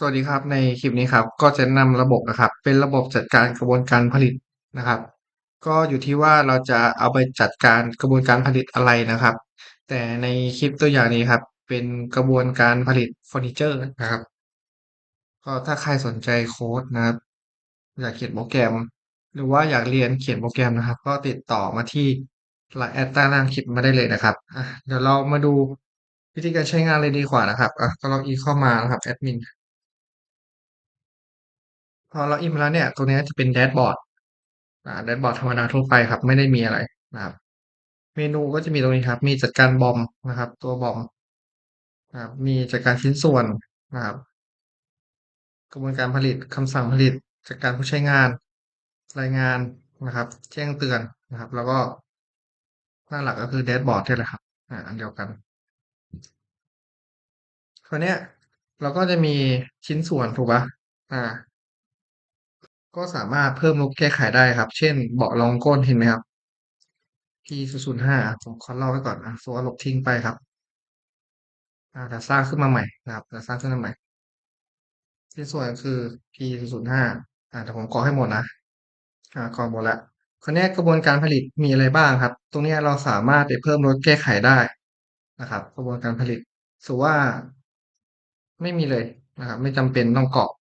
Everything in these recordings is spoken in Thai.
สวัสดีครับในคลิปนี้ครับก็จะนำระบบนะครับ เป็นระบบจัดการกระบวนการผลิตนะครับ ก็อยู่ที่ว่าเราจะเอาไปจัดการกระบวนการผลิตอะไรนะครับ แต่ในคลิปตัวอย่างนี้ครับ เป็นกระบวนการผลิตเฟอร์นิเจอร์นะครับ ก็ถ้าใครสนใจโค้ดนะครับ อยากเขียนโปรแกรม หรือว่าอยากเรียนเขียนโปรแกรมนะครับ ก็ติดต่อมาที่ไลน์แอดใต้ล่างคลิปมาได้เลยนะครับเดี๋ยวเรามาดูวิธีการใช้งานเลยดีกว่านะครับก็ลอกอินเข้ามานะครับแอดมิน พอล็อกอินมาแล้วเนี่ย ตรงนี้จะเป็นแดชบอร์ดแดชบอร์ดธรรมดาทั่วไปครับ ไม่ได้มีอะไรนะครับ เมนูก็จะมีตรงนี้ครับ มีจัดการบอมนะครับ ตัวบอมนะครับมีจัดการชิ้นส่วนนะครับ กระบวนการผลิตคำสั่งผลิตจัดการผู้ใช้งาน รายงานนะครับ แจ้งเตือนนะครับ แล้วก็หน้าหลักก็คือแดชบอร์ดนี่แหละครับอ่าอันเดียวกันคราวนี้ยเราก็จะมีชิ้นส่วนถูกปะอ่า ก็สามารถเพิ่มลดแก้ไขได้ครับ เช่นเบาะรองก้นเห็นไหมครับ P ศูนย์ศูนย์ห้าผมขอเล่าไว้ก่อนนะสมมติว่าลบทิ้งไปครับอ่าแต่สร้างขึ้นมาใหม่นะครับแต่สร้างขึ้นมาใหม่ ที่ส่วนคือ P ศูนย์ห้าอ่าแต่ผมกรอให้หมดนะอ่ากรอหมดล้วคราวนี้กระบวนการผลิตมีอะไรบ้างครับ ตรงนี้เราสามารถไปเพิ่มลดแก้ไขได้นะครับ กระบวนการผลิตสมมุติว่า ไม่มีเลยนะครับ ไม่จำเป็นต้องกรอก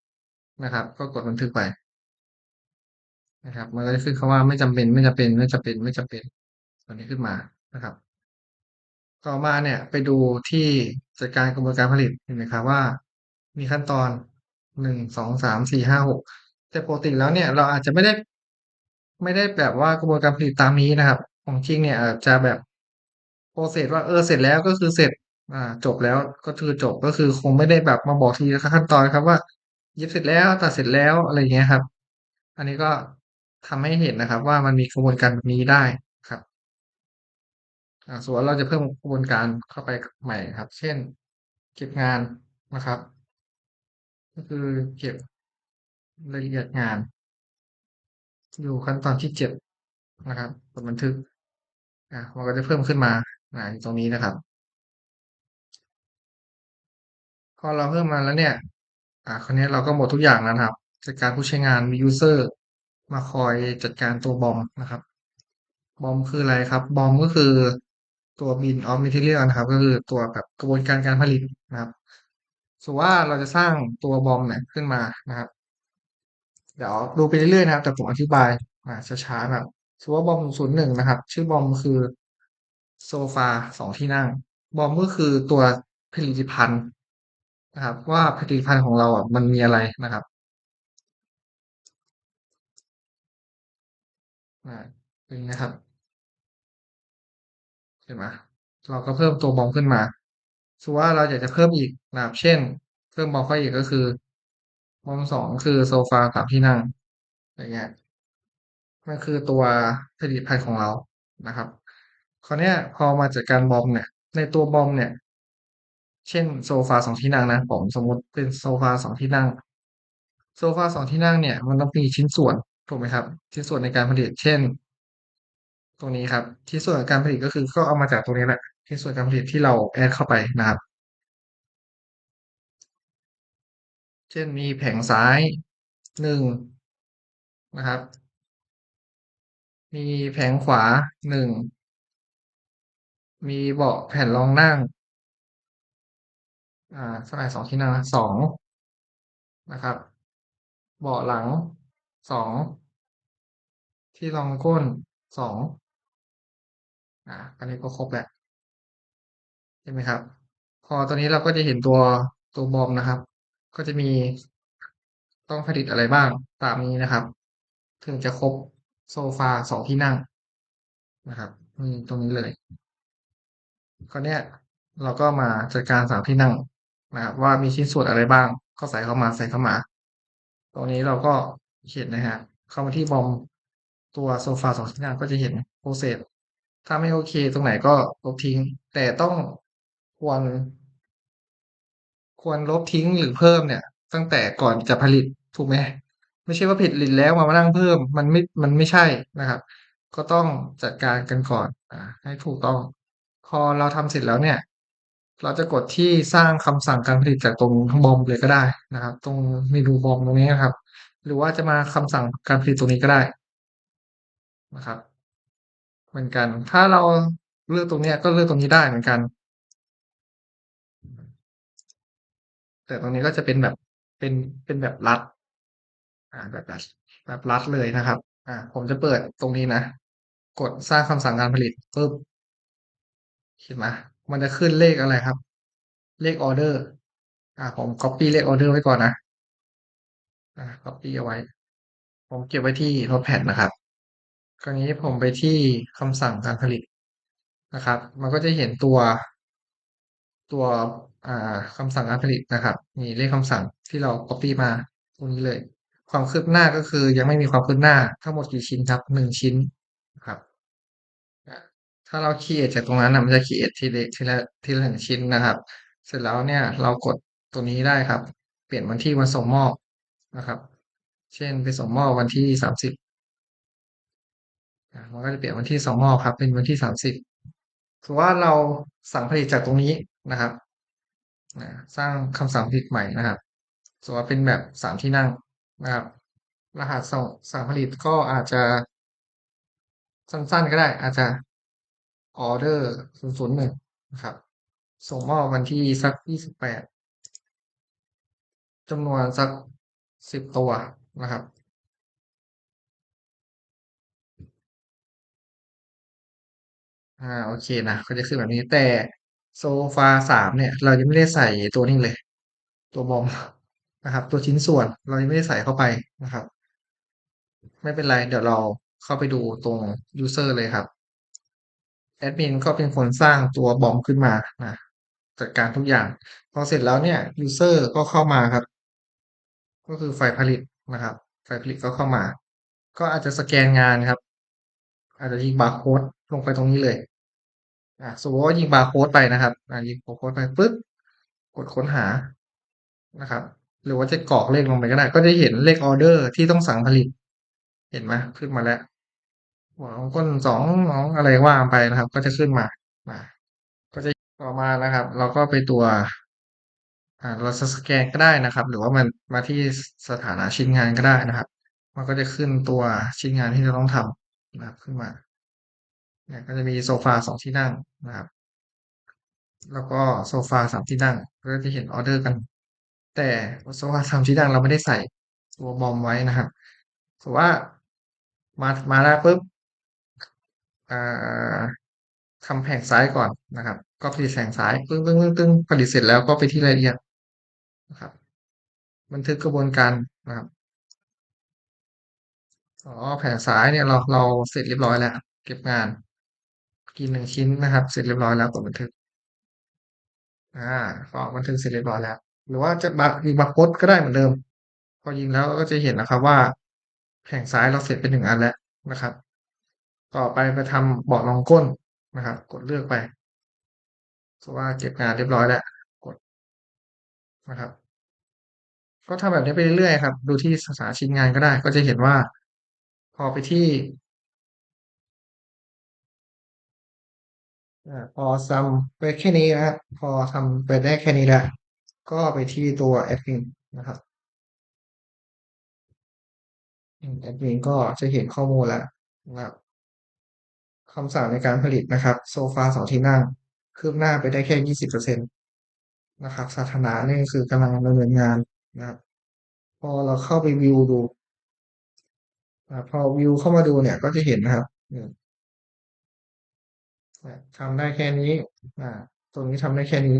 นะครับ ก็กดบันทึกไป นะครับ มันก็จะขึ้นคำว่าไม่จำเป็นไม่จำเป็นไม่จำเป็นไม่จำเป็นตัวนี้ขึ้นมานะครับ ต่อมาเนี่ยไปดูที่จัดการกระบวนการผลิตเห็นไหมครับว่า มีขั้นตอนหนึ่งสองสามสี่ห้าหกแต่ปกติแล้วเนี่ยเราอาจจะไม่ได้ ไม่ได้แบบว่ากระบวนการผลิตตามนี้นะครับ ของจริงเนี่ยอาจจะแบบโปรเซสว่าเออเสร็จแล้วก็คือเสร็จอ่าจบแล้วก็คือจบก็คือคงไม่ได้แบบมาบอกทีละขั้นตอนครับว่าเย็บเสร็จแล้วตัดเสร็จแล้วอะไรเงี้ยครับ อันนี้ก็ ทำให้เห็นนะครับ ว่ามันมีกระบวนการแบบนี้ได้ครับอ่ว่าเราจะเพิ่มกระบวนการเข้าไปใหม่ครับ เช่น เก็บงานนะครับ ก็คือเก็บรายละเอียดงาน อยู่ขั้นตอนที่เจ็ดนะครับกดบันทึกอ่ามันก็จะเพิ่มขึ้นมาอ่าตรงนี้นะครับ พอเราเพิ่มมาแล้วเนี่ย อ่าคราวนี้เราก็หมดทุกอย่างแล้วครับจัดการผู้ใช้งานมี user มาคอยจัดการตัวบอมนะครับ บอมคืออะไรครับ บอมก็คือตัว bin of material นะครับ ก็คือตัวแบบกระบวนการการผลิตนะครับสมมุติว่าเราจะสร้างตัวบอมเนี่ยขึ้นมานะครับ เดี๋ยวดูไปเรื่อยๆนะครับ แต่ผมอธิบายอ่าช้าๆแบบสมมุติว่าบอมศูนย์หนึ่งนะครับ ชื่อบอมคือโซฟาสองที่นั่ง บอมก็คือตัวผลิตภัณฑ์นะครับ ว่าผลิตภัณฑ์ของเราอะมันมีอะไรนะครับ อ่าอย่างนี้นะครับเห็นไหมเราก็เพิ่มตัวบอมขึ้นมาสมมุติว่าเราอยากจะเพิ่มอีกนะครับเช่น เพิ่มบอมเข้าอีกก็คือ บอมสองคือโซฟาสามที่นั่งอย่างเงี้ยมันคือตัวผลิตภัณฑ์ของเรานะครับคราวเนี้ยพอมาจัดการบอมเนี่ย ในตัวบอมเนี่ย เช่นโซฟาสองที่นั่งนะผมสมมติเป็นโซฟาสองที่นั่ง โซฟาสองที่นั่งเนี่ย มันต้องมีชิ้นส่วน ถูกไหมครับชิ้นส่วนในการผลิต เช่น ตรงนี้ครับชิ้นส่วนการผลิตก็คือก็เอามาจากตรงนี้แหละชิ้นส่วนการผลิตที่เราแอดเข้าไปนะครับ เช่นมีแผงซ้ายหนึ่งนะครับ มีแผงขวาหนึ่งมีเบาะแผ่นรองนั่ง อ่าสมัยสองที่นั่งนะสองนะครับ เบาะหลัง สองที่รองก้นสองอ่าอันนี้ก็ครบแหล้วใช่ไหมครับ พอตอนนี้เราก็จะเห็นตัวตัวบอมนะครับ ก็จะมีต้องผลิตอะไรบ้างตามนี้นะครับ ถึงจะครบโซฟาสองที่นั่งนะครับมีตรงนี้เลยคราวเนี้ยเราก็มาจัดการสามที่นั่งนะครับ ว่ามีชิ้นส่วนอะไรบ้างก็ใส่เข้ามาใส่เข้ามา ตรงนี้เราก็ เห็นนะฮะเข้ามาที่บอมตัวโซฟาสองที่นั่งก็จะเห็นโปรเซสถ้าไม่โอเคตรงไหนก็ลบทิ้ง แต่ต้องควร ควรลบทิ้งหรือเพิ่มเนี่ย ตั้งแต่ก่อนจะผลิตถูกไหมไม่ใช่ว่าผลิตแล้วมามานั่งเพิ่ม มันไม่มันไม่ใช่นะครับ ก็ต้องจัดการกันก่อนอ่าให้ถูกต้องพอเราทำเสร็จแล้วเนี่ย เราจะกดที่สร้างคำสั่งการผลิตจากตรงบอมเลยก็ได้นะครับ ตรงเมนูบอมตรงนี้นะครับ หรือว่าจะมาคำสั่งการผลิตตรงนี้ก็ได้นะครับ เหมือนกัน ถ้าเราเลือกตรงนี้ก็เลือกตรงนี้ได้เหมือนกัน แต่ตรงนี้ก็จะเป็นแบบเป็นเป็นแบบรัดอ่าแบบรัดแบบรัดเลยนะครับ อ่า ผมจะเปิดตรงนี้นะ กดสร้างคำสั่งการผลิตปุ๊บเห็นไหมมันจะขึ้นเลขอะไรครับ เลขออเดอร์ อ่าผม copy เลขออเดอร์ไว้ก่อนนะ อ่า copy เอาไว้ ผมเก็บไว้ที่ notepad นะครับคราวนี้ผมไปที่คำสั่งการผลิตนะครับ มันก็จะเห็นตัวตัวอ่าคำสั่งการผลิตนะครับ มีเลขคำสั่งที่เรา copy มาตรงนี้เลย ความคืบหน้าก็คือยังไม่มีความคืบหน้าทั้งหมดกี่ชิ้นครับหนึ่งชิ้นครับถ้าเรา create จากตรงนั้นนะมันจะ create ทีละทีละทีละหนึ่งชิ้นนะครับ เสร็จแล้วเนี่ยเรากดตัวนี้ได้ครับ เปลี่ยนวันที่วันส่งมอบ นะครับ เช่นไปส่งมอบวันที่สามสิบมันก็จะเปลี่ยนวันที่ส่งมอบครับ เป็นวันที่สามสิบถือว่าเราสั่งผลิตจากตรงนี้นะครับสร้างคำสั่งผลิตใหม่นะครับส่วนเป็นแบบสามที่นั่งนะครับ รหัสส่งสั่งผลิตก็อาจจะสั้นๆก็ได้ อาจจะออเดอร์ศูนย์ศูนย์หนึ่งนะครับ ส่งมอบวันที่สักยี่สิบแปดจำนวนสัก สิบตัวนะครับ อ่าโอเคนะก็จะขึ้นแบบนี้แต่โซฟาสามเนี่ย เรายังไม่ได้ใส่ตัวนี้เลย ตัวบอมนะครับ ตัวชิ้นส่วนเรายังไม่ได้ใส่เข้าไปนะครับ ไม่เป็นไร เดี๋ยวเราเข้าไปดูตรง user เลยครับแอดมินก็เป็นคนสร้างตัวบอมขึ้นมานะจัดการทุกอย่าง พอเสร็จแล้วเนี่ย user ก็เข้ามาครับ ก็คือฝ่ายผลิตนะครับฝ่ายผลิตก็เข้ามา ก็อาจจะสแกนงานครับ อาจจะยิงบาร์โค้ดลงไปตรงนี้เลยอะสมมติว่ายิงบาร์โค้ดไปนะครับอะยิงบาร์โค้ดไปปึ๊บกดค้นหานะครับ หรือว่าจะกรอกเลขลงไปก็ได้ ก็จะเห็นเลขออเดอร์ที่ต้องสั่งผลิต เห็นไหมขึ้นมาแล้วหัวของก้นสองน้องอะไรว่าไปนะครับ ก็จะขึ้นมามาก็จะต่อมานะครับ เราก็ไปตัว อ่าเราจะสแกนก็ได้นะครับ หรือว่ามันมาที่สถานะชิ้นงานก็ได้นะครับ มันก็จะขึ้นตัวชิ้นงานที่เราต้องทำนะครับขึ้นมาเนี่ยก็จะมีโซฟาสองที่นั่งนะครับ แล้วก็โซฟาสามที่นั่งก็จะเห็นออเดอร์กัน แต่โซฟาสามที่นั่งเราไม่ได้ใส่ตัวบอมไว้นะครับถือว่ามามาแล้วปุ๊บอ่าทำแผงซ้ายก่อนนะครับ ก็ผลิตแผงซ้ายปึ้งปึ้งปึ้งปึ้งผลิตเสร็จแล้วก็ไปที่รายละเอียด นะครับ บันทึกกระบวนการนะครับอ๋อแผงซ้ายเนี่ยเราเราเสร็จเรียบร้อยแล้ว เก็บงาน กินหนึ่งชิ้นนะครับ เสร็จเรียบร้อยแล้วกดบันทึก อ่าก็บันทึกเสร็จเรียบร้อยแล้ว หรือว่าจะบักยิงบาร์โค้ดก็ได้เหมือนเดิม พอยิงแล้วก็จะเห็นนะครับว่า แผงซ้ายเราเสร็จไปหนึ่งอันแล้วนะครับ ต่อไปไปทำเบาะรองก้นนะครับ กดเลือกไปเพราะว่าเก็บงานเรียบร้อยแล้ว นะครับ ก็ทำแบบนี้ไปเรื่อยๆครับ ดูที่สถาชิ้นงานก็ได้ ก็จะเห็นว่า พอไปที่พอทำไปแค่นี้นะพอทำไปได้แค่นี้แล้วก็ไปที่ตัวแอดมินนะครับแอดมินก็จะเห็นข้อมูลแล้วนะครับคำสั่งในการผลิตนะครับ โซฟาสองที่นั่ง คืบหน้าไปได้แค่ยี่สิบเปอร์เซ็นต์ นะครับศาสถานะนี่ยคือกำลังดำเนินงานนะครับพอเราเข้าไปวิวดูพอวิวเข้ามาดูเนี่ยก็จะเห็นนะครับทำได้แค่นี้อ่าตรงนี้ทำได้แค่นี้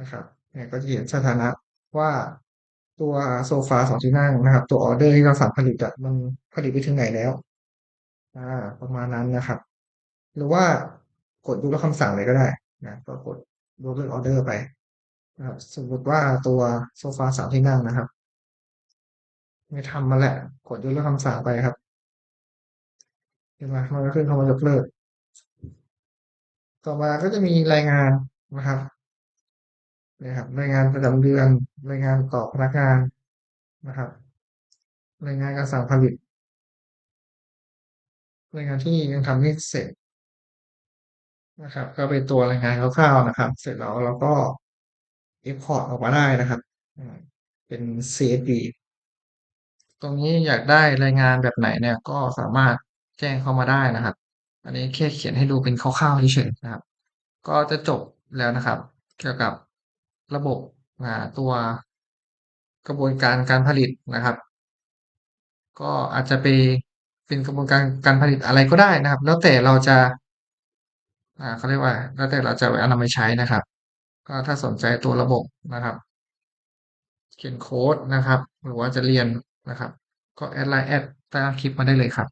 นะครับเนี่ยก็จะเห็นสถานะว่าตัวโซฟาสองที่นั่งนะครับ ตัวออเดอร์ที่เราสั่งผลิตอะมันผลิตไปถึงไหนแล้ว อ่า ประมาณนั้นนะครับ หรือว่ากดดูแล้วคำสั่งเลยก็ได้นะก็กด ดูเรื่องออเดอร์ไปนะครับสมมติว่าตัวโซฟาสามที่นั่งนะครับ ไม่ทำมาแหละ กดดูเรื่องคำสั่งไปครับเห็นไหมมันก็ขึ้นคำว่ายกเลิก ต่อมาก็จะมีรายงานนะครับนะครับ รายงานประจำเดือน รายงานต่อพนักงานนะครับ รายงานการสั่งผลิต รายงานที่ยังทำไม่เสร็จ นะครับ ก็เป็นตัวรายงานคร่าวๆนะครับ เสร็จแล้วเราก็ Export ออกมาได้นะครับ เป็น CSV ตรงนี้อยากได้รายงานแบบไหนเนี่ยก็สามารถแจ้งเข้ามาได้นะครับ อันนี้แค่เขียนให้ดูเป็นคร่าวๆเฉยๆนะครับ ก็จะจบแล้วนะครับ เกี่ยวกับระบบตัวกระบวนการการผลิตนะครับ ก็อาจจะไปเป็นกระบวนการการผลิตอะไรก็ได้นะครับ แล้วแต่เราจะ เขาเรียกว่าแล้วแต่เราจะเอานำไปใช้นะครับ ก็ถ้าสนใจตัวระบบนะครับ เขียนโค้ดนะครับ หรือว่าจะเรียนนะครับ ก็แอดไลน์แอดใต้งคลิปมาได้เลยครับ